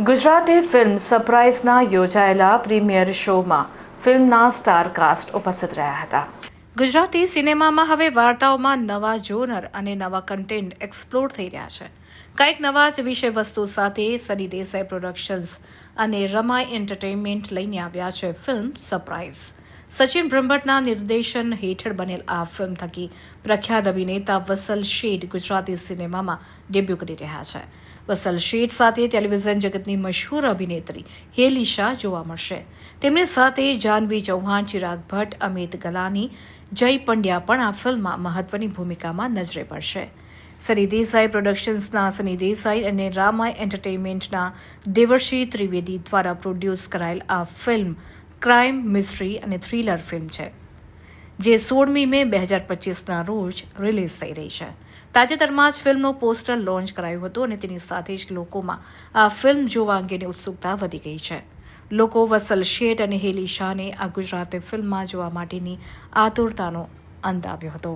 Gujarati film સરપ્રાઇઝના યોજાયેલા premier શોમાં ફિલ્મના સ્ટારકાસ્ટ ઉપસ્થિત રહ્યા હતા. ગુજરાતી સિનેમામાં હવે વાર્તાઓમાં નવા જોનર અને નવા કન્ટેન્ટ એક્સપ્લોર થઈ રહ્યા છે. કંઈક નવા જ વિષય વસ્તુ સાથે સની દેસાઈ પ્રોડક્શન્સ અને રમાઈ એન્ટરટેનમેન્ટ લઈને આવ્યા છે ફિલ્મ સરપ્રાઇઝ સચિન બ્રહ્મટના નિર્દેશન હેઠળ બનેલ આ ફિલ્મ થકી પ્રખ્યાત અભિનેતા વસલ શેઠ ગુજરાતી સિનેમામાં ડેબ્યુ કરી રહ્યા છે. વસલ શેઠ સાથે ટેલિવિઝન જગતની મશહૂર અભિનેત્રી હેલી શાહ જોવા મળશે. તેમની સાથે જાહ્નવી ચૌહાણ, ચિરાગ ભટ્ટ, અમિત ગલાની, જય પંડ્યા પણ આ ફિલ્મમાં મહત્વની ભૂમિકામાં નજરે પડશે. સની દેસાઈ પ્રોડક્શન્સના સની દેસાઈ અને રામાય એન્ટરટેનમેન્ટના દેવર્ષી ત્રિવેદી દ્વારા પ્રોડ્યુસ કરાયેલ આ ફિલ્મ ક્રાઇમ, મિસ્ટ્રી અને થ્રિલર ફિલ્મ છે, જે સોળમી મે બે હજાર પચીસના રોજ રિલીઝ થઈ રહી છે. તાજેતરમાં જ ફિલ્મનું પોસ્ટર લોન્ચ કરાયું હતું અને તેની સાથે જ લોકોમાં આ ફિલ્મ જોવા અંગેની ઉત્સુકતા વધી ગઈ છે. લોકો વસલ શેઠ અને હેલી શાહને આ ગુજરાતી ફિલ્મમાં જોવા માટેની આતુરતાનો અંત આવ્યો હતો.